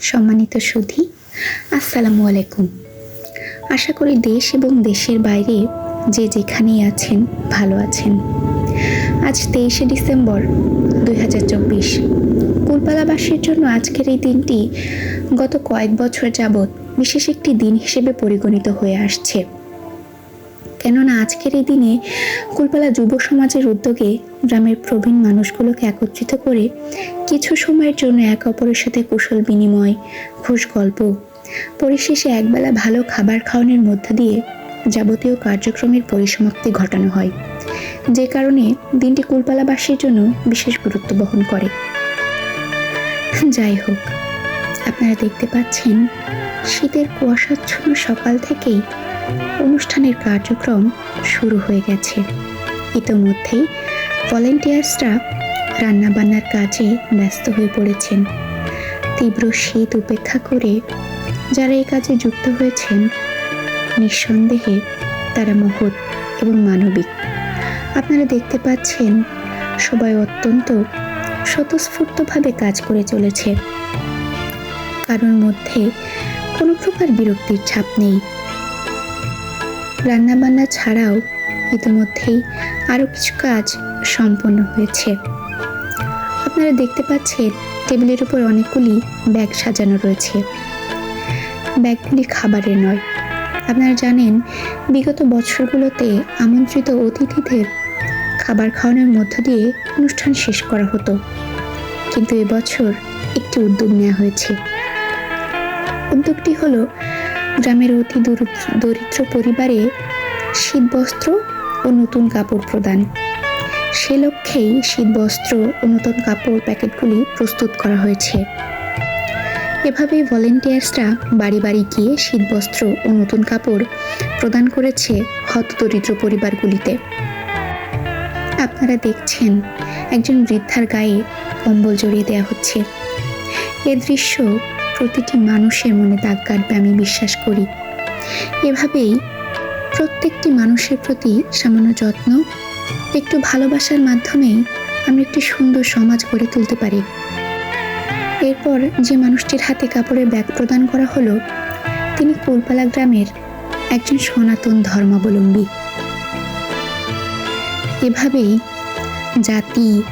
সম্মানিত সুধী, আসসালামু আলাইকুম। আশা করি দেশ এবং দেশের বাইরে যে যেখানেই আছেন, ভালো আছেন। আজ তেইশে ডিসেম্বর দুই হাজার চব্বিশ। কুলপালাবাসীর জন্য আজকের এই দিনটি গত কয়েক বছর যাবৎ বিশেষ একটি দিন হিসেবে পরিগণিত হয়ে আসছে। কেননা আজকের এই দিনে কুলপালা যুব সমাজের উদ্যোগে গ্রামের প্রবীণ মানুষগুলোকে একত্রিত করে কিছু সময়ের জন্য এক অপরের সাথে কুশল বিনিময় খুশ গল্প, পরিশেষে একবেলা ভালো খাবার খাওয়ানোর মধ্য দিয়ে যাবতীয় কার্যক্রমের পরিসমাপ্তি ঘটানো হয়। যে কারণে দিনটি কুলপালাবাসীর জন্য বিশেষ গুরুত্ব বহন করে। যাই হোক, আপনারা দেখতে পাচ্ছেন শীতের কুয়াশাচ্ছন্ন সকাল থেকেই অনুষ্ঠানের কার্যক্রম শুরু হয়ে গেছে। ইতোমধ্যেই ভলেন্টিয়ার্সরা রান্নাবান্নার কাজে ব্যস্ত হয়ে পড়েছেন। তীব্র শীত উপেক্ষা করে যারা এই কাজে যুক্ত হয়েছেন, নিঃসন্দেহে তারা মহৎ এবং মানবিক। আপনারা দেখতে পাচ্ছেন, সবাই অত্যন্ত স্বতঃস্ফূর্তভাবে কাজ করে চলেছে। কারোর মধ্যে কোনো প্রকার বিরক্তির ছাপ নেই। রান্নাবান্না ছাড়াও ইতিমধ্যেই আরও কিছু কাজ সম্পন্ন হয়েছে। আপনারা দেখতে পাচ্ছেন টেবিলের উপর অনেকগুলি ব্যাগ সাজানো রয়েছে। ব্যাগগুলি খাবারের নয়। আপনারা জানেন, বিগত বছরগুলোতে আমন্ত্রিত অতিথিদের খাবার খাওয়ানোর মধ্য দিয়ে অনুষ্ঠান শেষ করা হতো। কিন্তু এবছর একটি উদ্যোগ নেওয়া হয়েছে। উদ্যোগটি হলো গ্রামের অতি দরিদ্র দরিদ্র পরিবারে শীতবস্ত্র ও নতুন কাপড় প্রদান। সে লক্ষ্যেই শীতবস্ত্র ও নতুন কাপড় প্যাকেটগুলি প্রস্তুত করা হয়েছে। এভাবেই ভলেন্টিয়ার্সরা বাড়ি বাড়ি গিয়ে শীতবস্ত্র ও নতুন কাপড় প্রদান করেছে হতদরিদ্র পরিবারগুলিতে। আপনারা দেখছেন, একজন বৃদ্ধার গায়ে কম্বল জড়িয়ে দেওয়া হচ্ছে। এ দৃশ্য প্রতিটি মানুষের মনে দাগ কাটবে, আমি বিশ্বাস করি। এভাবেই প্রত্যেকটি মানুষের প্রতি সামান্য যত্ন, একটু ভালোবাসার মাধ্যমে আমরা একটি সুন্দর সমাজ গড়ে তুলতে পারি। এরপর যে মানুষটির হাতে কাপড়ের ব্যাগ প্রদান করা হলো, তিনি কুলপালা গ্রামের একজন সনাতন ধর্মাবলম্বী। এভাবেই জাতি,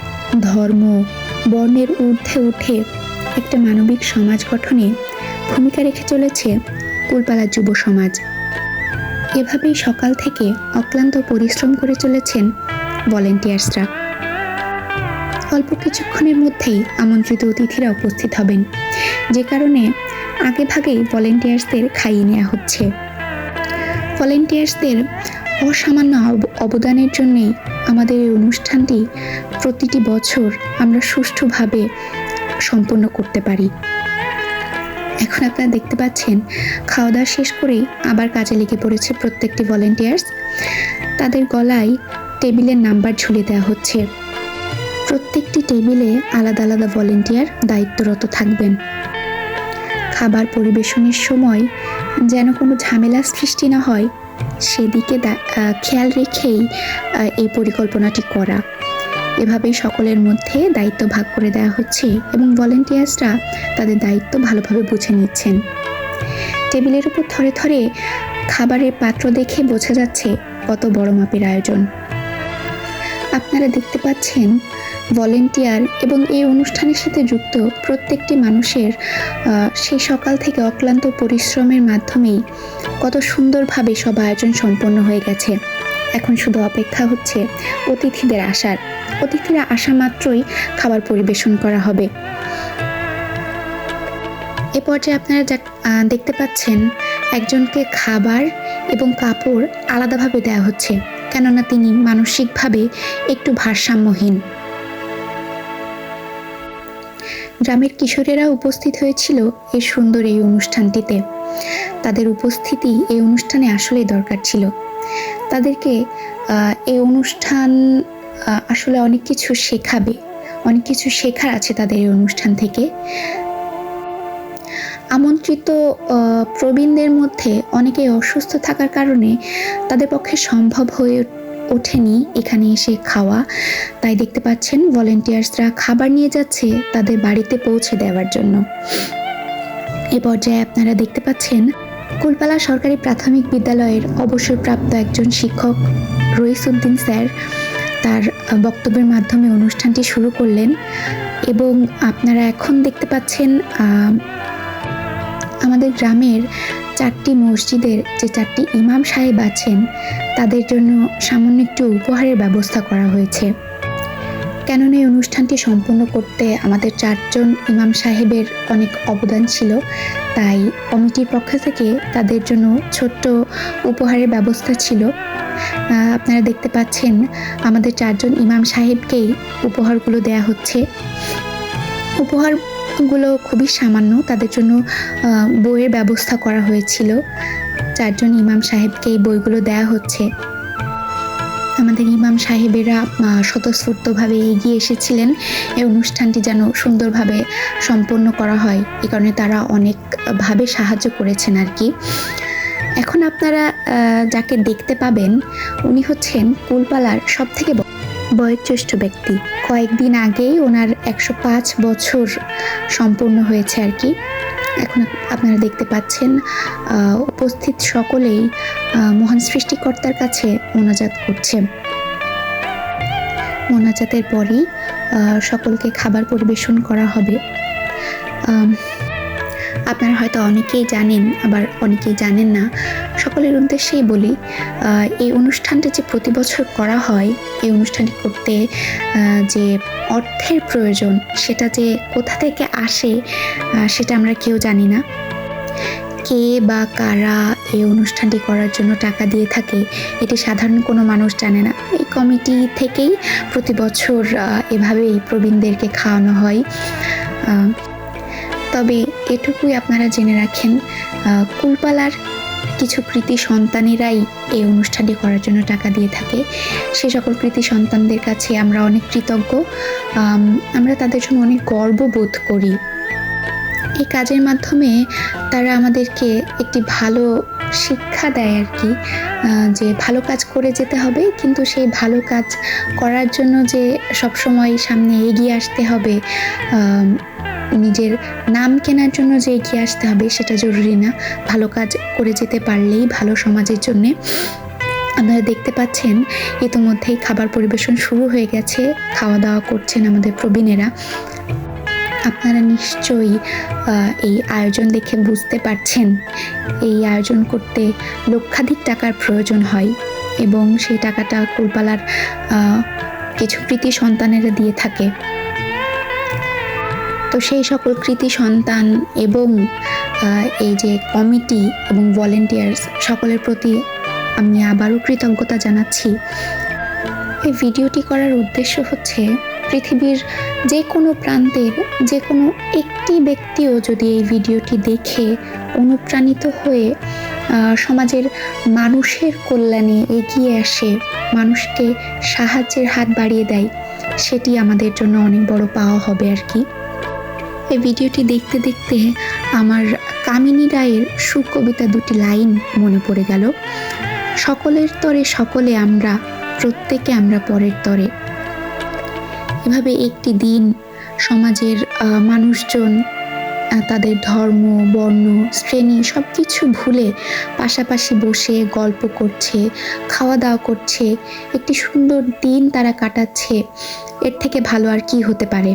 ধর্ম, বর্ণের ঊর্ধ্বে উঠে একটা মানবিক সমাজ গঠনে ভূমিকা রেখে চলেছে কুলপালা যুব সমাজ। এভাবেই সকাল থেকে অক্লান্ত পরিশ্রম করে চলেছেন ভলেন্টিয়ার্সরা। অল্প কিছুক্ষণের মধ্যেই আমন্ত্রিত অতিথিরা উপস্থিত হবেন। যে কারণে আগে ভাগেই ভলেন্টিয়ার্সদের খাইয়ে নেওয়া হচ্ছে। ভলেন্টিয়ার্সদের অসামান্য অবদানের জন্যেই আমাদের এই অনুষ্ঠানটি প্রতিটি বছর আমরা সুষ্ঠুভাবে সম্পন্ন করতে পারি। এখন আপনারা দেখতে পাচ্ছেন খাওয়া দাওয়া শেষ করেই আবার কাজে লেগে পড়েছে প্রত্যেকটি ভলেন্টিয়ার্স তাদের গলায় টেবিলের নাম্বার ঝুলে দেওয়া হচ্ছে। প্রত্যেকটি টেবিলে আলাদা আলাদা ভলেন্টিয়ার দায়িত্বরত থাকবেন। খাবার পরিবেশনের সময় যেন কোনো ঝামেলা সৃষ্টি না হয়, সেদিকে খেয়াল রেখেই এই পরিকল্পনাটি করা। এভাবেই সকলের মধ্যে দায়িত্ব ভাগ করে দেওয়া হচ্ছে এবং ভলেন্টিয়ার্সরা তাদের দায়িত্ব ভালোভাবে বুঝে নিচ্ছেন। টেবিলের উপর থরে থরে খাবারের পাত্র দেখে বোঝা যাচ্ছে কত বড় মাপের আয়োজন। আপনারা দেখতে পাচ্ছেন ভলেন্টিয়ার এবং এই অনুষ্ঠানের সাথে যুক্ত প্রত্যেকটি মানুষের সেই সকাল থেকে অক্লান্ত পরিশ্রমের মাধ্যমেই কত সুন্দরভাবে সব আয়োজন সম্পন্ন হয়ে গেছে। এখন শুধু অপেক্ষা হচ্ছে অতিথিদের আসার। অতিথিরা আসা মাত্রই খাবার পরিবেশন করা হবে। এ পর্যায়ে আপনারা দেখতে পাচ্ছেন, একজনকে খাবার এবং কাপড় আলাদাভাবে দেওয়া হচ্ছে, কেননা তিনি মানসিকভাবে একটু ভারসাম্যহীন। গ্রামের কিশোরেরা উপস্থিত হয়েছিল এই সুন্দর এই অনুষ্ঠানটিতে। তাদের উপস্থিতি এই অনুষ্ঠানে আসলেই দরকার ছিল। তাদেরকে এই অনুষ্ঠান আসলে অনেক কিছু শেখাবে। অনেক কিছু শেখার আছে তাদের এই অনুষ্ঠান থেকে। আমন্ত্রিত প্রবীণদের মধ্যে অনেকেই অসুস্থ থাকার কারণে তাদের পক্ষে সম্ভব হয়ে ওঠেনি এখানে এসে খাওয়া। তাই দেখতে পাচ্ছেন ভলেন্টিয়ার্সরা খাবার নিয়ে যাচ্ছে তাদের বাড়িতে পৌঁছে দেওয়ার জন্য। এই পর্যায়ে আপনারা দেখতে পাচ্ছেন, কুলপালা সরকারি প্রাথমিক বিদ্যালয়ের অবসরপ্রাপ্ত একজন শিক্ষক রইসুদ্দিন স্যার তার বক্তব্যের মাধ্যমে অনুষ্ঠানটি শুরু করলেন এবং আপনারা এখন দেখতে পাচ্ছেন আমাদের গ্রামের চারটি মসজিদের যে চারটি ইমাম সাহেব আছেন, তাদের জন্য সামান্য একটু উপহারের ব্যবস্থা করা হয়েছে। কেননা এই অনুষ্ঠানটি সম্পূর্ণ করতে আমাদের চারজন ইমাম সাহেবের অনেক অবদান ছিল, তাই কমিটির পক্ষ থেকে তাদের জন্য ছোট্ট উপহারের ব্যবস্থা ছিল। আপনারা দেখতে পাচ্ছেন আমাদের চারজন ইমাম সাহেবকেই উপহারগুলো দেয়া হচ্ছে। উপহারগুলো খুবই সামান্য, তাদের জন্য বইয়ের ব্যবস্থা করা হয়েছিল। চারজন ইমাম সাহেবকে এই বইগুলো দেয়া হচ্ছে। আমাদের ইমাম সাহেবেরা স্বতঃস্ফূর্তভাবে এগিয়ে এসেছিলেন। এই অনুষ্ঠানটি যেন সুন্দরভাবে সম্পন্ন করা হয়, এ কারণে তারা অনেকভাবে সাহায্য করেছেন আর কি। এখন আপনারা যাকে দেখতে পাবেন, উনি হচ্ছেন কুলপালার সব থেকে বয়োজ্যেষ্ঠ ব্যক্তি। কয়েকদিন আগেই ওনার একশো পাঁচ বছর সম্পূর্ণ হয়েছে আর কি। এখন আপনারা দেখতে পাচ্ছেন উপস্থিত সকলেই মহান সৃষ্টিকর্তার কাছে মোনাজাত করছে। মোনাজাতের পরেই সকলকে খাবার পরিবেশন করা হবে। আপনারা হয়তো অনেকেই জানেন, আবার অনেকেই জানেন না, সকলের উদ্দেশ্যেই বলি এই অনুষ্ঠানটা যে প্রতি বছর করা হয়, এই অনুষ্ঠানটি করতে যে অর্থের প্রয়োজন, সেটা যে কোথা থেকে আসে সেটা আমরা কেউ জানি না। কে বা কারা এই অনুষ্ঠানটি করার জন্য টাকা দিয়ে থাকে, এটি সাধারণ কোনো মানুষ জানে না। এই কমিটি থেকেই প্রতি বছর এভাবেই প্রবীণদেরকে খাওয়ানো হয়। তবে এটুকুই আপনারা জেনে রাখেন কুলপালার কিছু কৃতি সন্তানেরাই এই অনুষ্ঠানটি করার জন্য টাকা দিয়ে থাকে। সে সকল কৃতি সন্তানদের কাছে আমরা অনেক কৃতজ্ঞ। আমরা তাদের জন্য অনেক গর্ববোধ করি। এই কাজের মাধ্যমে তারা আমাদেরকে একটি ভালো শিক্ষা দেয় আর কি যে ভালো কাজ করে যেতে হবে, কিন্তু সেই ভালো কাজ করার জন্য যে সবসময় সামনে এগিয়ে আসতে হবে নিজের নাম কেনার জন্য যে এগিয়ে আসতে হবে সেটা জরুরি না। ভালো কাজ করে যেতে পারলেই ভালো সমাজের জন্যে। আপনারা দেখতে পাচ্ছেন, ইতিমধ্যেই খাবার পরিবেশন শুরু হয়ে গেছে। খাওয়া দাওয়া করছেন আমাদের প্রবীণেরা। আপনারা নিশ্চয়ই এই আয়োজন দেখে বুঝতে পারছেন। এই আয়োজন করতে লক্ষাধিক টাকার প্রয়োজন হয় এবং সেই টাকাটা কুলপালার কিছু কৃতি সন্তানেরা দিয়ে থাকে। তো সেই সকল কৃতি সন্তান এবং এই যে কমিটি এবং ভলেন্টিয়ার্স সকলের প্রতি আমি আবারও কৃতজ্ঞতা জানাচ্ছি। এই ভিডিওটি করার উদ্দেশ্য হচ্ছে পৃথিবীর যে কোনো প্রান্তের যে কোনো একটি ব্যক্তিও যদি এই ভিডিওটি দেখে অনুপ্রাণিত হয়ে সমাজের মানুষের কল্যাণে এগিয়ে আসে, মানুষকে সাহায্যের হাত বাড়িয়ে দেয়, সেটি আমাদের জন্য অনেক বড় পাওয়া হবে আর কি। এই ভিডিওটি দেখতে দেখতে আমার কামিনী রায়ের সুকবিতা দুটি লাইন মনে পড়ে গেল। সকলের তরে সকলে আমরা, প্রত্যেকে আমরা পরের তরে। এভাবে একটি দিন সমাজের মানুষজন তাদের ধর্ম, বর্ণ, শ্রেণি সব কিছু ভুলে পাশাপাশি বসে গল্প করছে খাওয়া দাওয়া করছে, একটি সুন্দর দিন তারা কাটাচ্ছে। এর থেকে ভালো আর কি হতে পারে?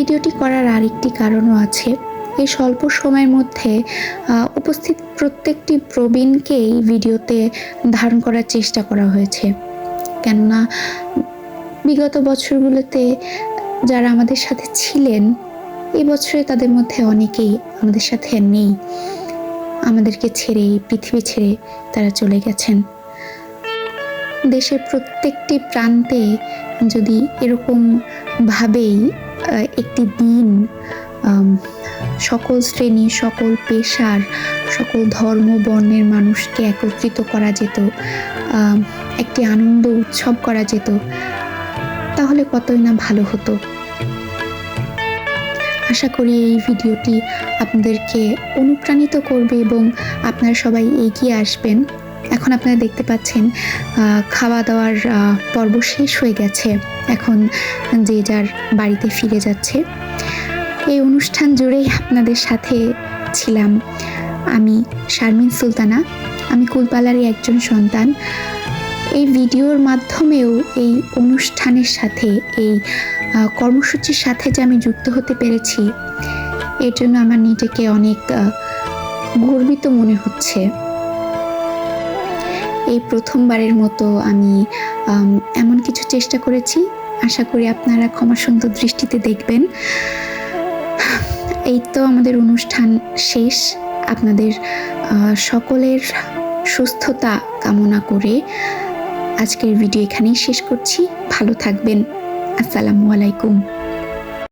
ভিডিওটি করার আরেকটি কারণও আছে। এই স্বল্প সময়ের মধ্যে উপস্থিত প্রত্যেকটি প্রবীণকেই ভিডিওতে ধারণ করার চেষ্টা করা হয়েছে। কেননা, বিগত বছরগুলোতে যারা আমাদের সাথে ছিলেন এই বছরে তাদের মধ্যে অনেকেই আমাদের সাথে নেই। আমাদেরকে ছেড়ে এই পৃথিবী ছেড়ে তারা চলে গেছেন। দেশের প্রত্যেকটি প্রান্তে যদি এরকম ভাবেই আহ, একটি দিন সকল শ্রেণি সকল পেশার সকল ধর্ম বর্ণের মানুষকে একত্রিত করা যেত একটি আনন্দ উৎসব করা যেত তাহলে কতই না ভালো হতো। আশা করি এই ভিডিওটি আপনাদেরকে অনুপ্রাণিত করবে এবং আপনারা সবাই এগিয়ে আসবেন। এখন আপনারা দেখতে পাচ্ছেন খাওয়া দাওয়ার পর্ব শেষ হয়ে গেছে। এখন যে যার বাড়িতে ফিরে যাচ্ছে। এই অনুষ্ঠান জুড়েই আপনাদের সাথে ছিলাম আমি, শারমিন সুলতানা। আমি কুলপালারই একজন সন্তান। এই ভিডিওর মাধ্যমেও এই অনুষ্ঠানের সাথে, এই কর্মসূচির সাথে যে আমি যুক্ত হতে পেরেছি, এর জন্য আমার নিজেকে অনেক গর্বিত মনে হচ্ছে। এই প্রথমবারের মতো আমি এমন কিছু চেষ্টা করেছি। আশা করি আপনারা ক্ষমা সুন্দর দৃষ্টিতে দেখবেন। এই তো আমাদের অনুষ্ঠান শেষ। আপনাদের সকলের সুস্থতা কামনা করে আজকের ভিডিও এখানেই শেষ করছি। ভালো থাকবেন। আসসালামু আলাইকুম।